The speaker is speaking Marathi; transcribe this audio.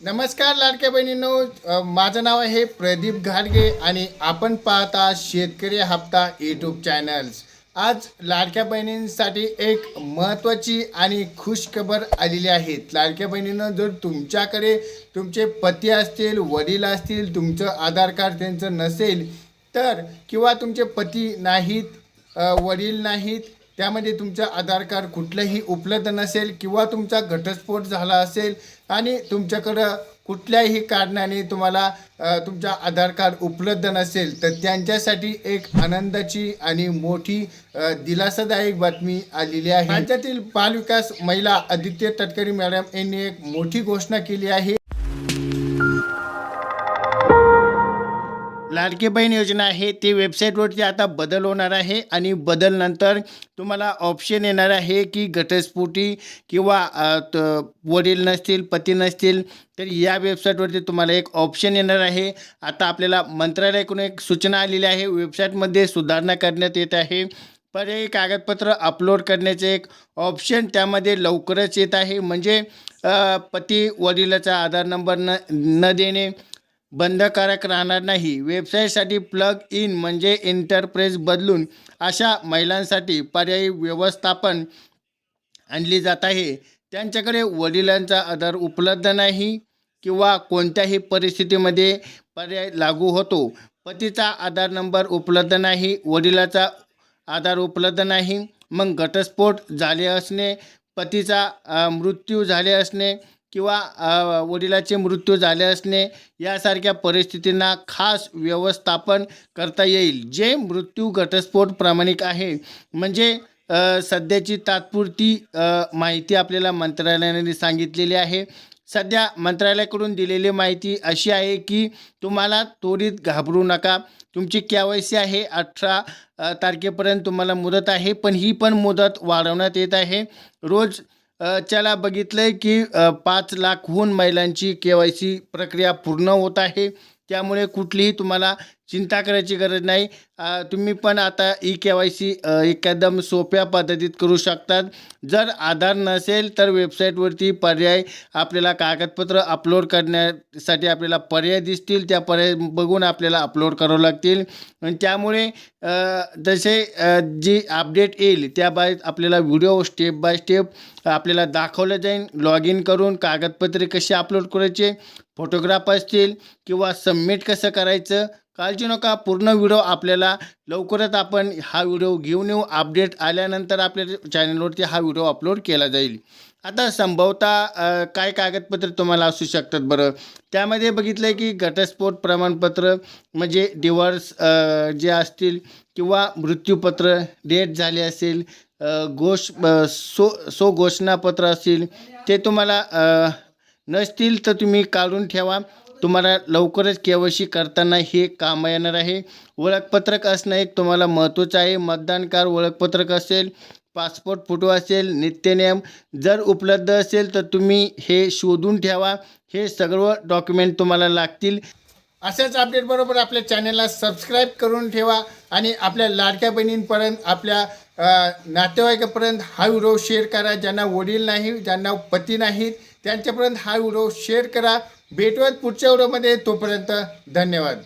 नमस्कार लाडक्या बहिणींनो माझं नाव आहे प्रदीप घाडगे आणि आपण पाहता शेतकरी हप्ता यूट्यूब चॅनल्स आज लाडक्या बहिणींसाठी एक महत्त्वाची आणि खुश खबर आलेली आहे. लाडक्या बहिणीनं जर तुमच्याकडे तुमचे पती असतील वडील असतील तुमचं आधार कार्ड त्यांचं नसेल तर किंवा तुमचे पती नाहीत वडील नाहीत त्यामध्ये तुमचं आधार कार्ड कुठलंही उपलब्ध नसेल किंवा तुमचा घटस्फोट झाला असेल आणि तुमच्याकडं कुठल्याही कारणाने तुम्हाला तुमचा आधार कार्ड उपलब्ध नसेल तर त्यांच्यासाठी एक आनंदाची आणि मोठी दिलासादायक बातमी आलेली आहे. राज्यातील बालविकास महिला आदित्य तटकरी मॅडम यांनी एक मोठी घोषणा केली आहे. लाडकी बहीण योजना आहे ती वेबसाईटवरती आता बदल होणार आहे आणि बदल नंतर तुम्हाला ऑप्शन येणार आहे की घटस्फोटी किंवा त- वडील नसतील पती नसतील तर या वेबसाईटवरती तुम्हाला एक ऑप्शन येणार आहे. आता आपल्याला मंत्रालयाकडून एक सूचना आलेली आहे वेबसाईटमध्ये सुधारणा करण्यात येत आहे. पर्यायी कागदपत्र अपलोड करण्याचे एक ऑप्शन त्यामध्ये लवकरच येत आहे. म्हणजे पती वडिलाचा आधार नंबर न न देणे बंधकारक राहणार नाही. वेबसाईटसाठी प्लग इन म्हणजे इंटरप्रेस बदलून अशा महिलांसाठी पर्यायी व्यवस्थापन आणली जात आहे. त्यांच्याकडे वडिलांचा आधार उपलब्ध नाही किंवा कोणत्याही परिस्थितीमध्ये पर्याय लागू होतो. पतीचा आधार नंबर उपलब्ध नाही वडिलाचा आधार उपलब्ध नाही. मग घटस्फोट झाले असणे पतीचा मृत्यू झाले असणे किंवा वडिलाचे मृत्यू झाले असणे यासारख्या परिस्थितींना खास व्यवस्थापन करता येईल. जे मृत्यू घटस्फोट प्रामाणिक आहे म्हणजे सध्याची तात्पुरती माहिती आपल्याला मंत्रालयाने सांगितलेली आहे. सध्या मंत्रालयाकडून दिलेली माहिती अशी आहे की तुम्हाला त्वरित घाबरू नका. तुमची के वाय सी आहे अठरा तारखेपर्यंत तुम्हाला मुदत आहे पण ही पण मुदत वाढवण्यात येत आहे. रोज च्याला बघितलं आहे की पाच लाखहून महिलांची के वाय सी प्रक्रिया पूर्ण होत आहे. त्यामुळे कुठलीही तुम्हाला चिंता करायची गरज नाही. तुम्ही पण आता ई के वाय सी एकदम सोप्या पद्धतीत करू शकतात. जर आधार नसेल तर वेबसाईटवरती पर्याय आपल्याला कागदपत्र अपलोड करण्यासाठी आपल्याला पर्याय दिसतील. त्या पर्याय बघून आपल्याला अपलोड करावं लागतील. आणि त्यामुळे जसे जी अपडेट येईल त्या बाय आपल्याला व्हिडिओ स्टेप बाय स्टेप आपल्याला दाखवलं जाईल. लॉग इन करून कागदपत्रे कशी अपलोड करायचे फोटोग्राफ असतील किंवा सबमिट कसं करायचं काळजी नका. पूर्ण व्हिडिओ आपल्याला लवकरच आपण हा व्हिडिओ घेऊन येऊ. अपडेट आल्यानंतर आपल्या चॅनलवरती हा व्हिडिओ अपलोड केला जाईल. आता संभवतः काय कागदपत्र तुम्हाला असू शकतात बरं. त्यामध्ये बघितलं आहे की घटस्फोट प्रमाणपत्र म्हणजे डिवॉर्स जे असतील किंवा मृत्यूपत्र डेट झाले असेल घोष सो सो घोषणापत्र असतील ते तुम्हाला नसतील तर तुम्ही काढून ठेवा. तुम्हाला लवकरच के वाय सी करताना हे काम येणार आहे. ओळखपत्रक असणं एक तुम्हाला महत्त्वाचं आहे. मतदान कार्ड ओळखपत्रक असेल पासपोर्ट फोटो असेल नित्यनियम जर उपलब्ध असेल तर तुम्ही हे शोधून ठेवा. हे सगळं डॉक्युमेंट तुम्हाला लागतील. अशाच अपडेटबरोबर आपल्या चॅनलला सबस्क्राईब करून ठेवा आणि आपल्या लाडक्या बहिणींपर्यंत आपल्या नातेवाईकापर्यंत हा व्हिडिओ शेअर करा. ज्यांना वडील नाही ज्यांना पती नाहीत त्यांच्यापर्यंत हा व्हिडिओ शेअर करा. भेटूयात पुढच्या व्हिडिओमध्ये. तोपर्यंत धन्यवाद.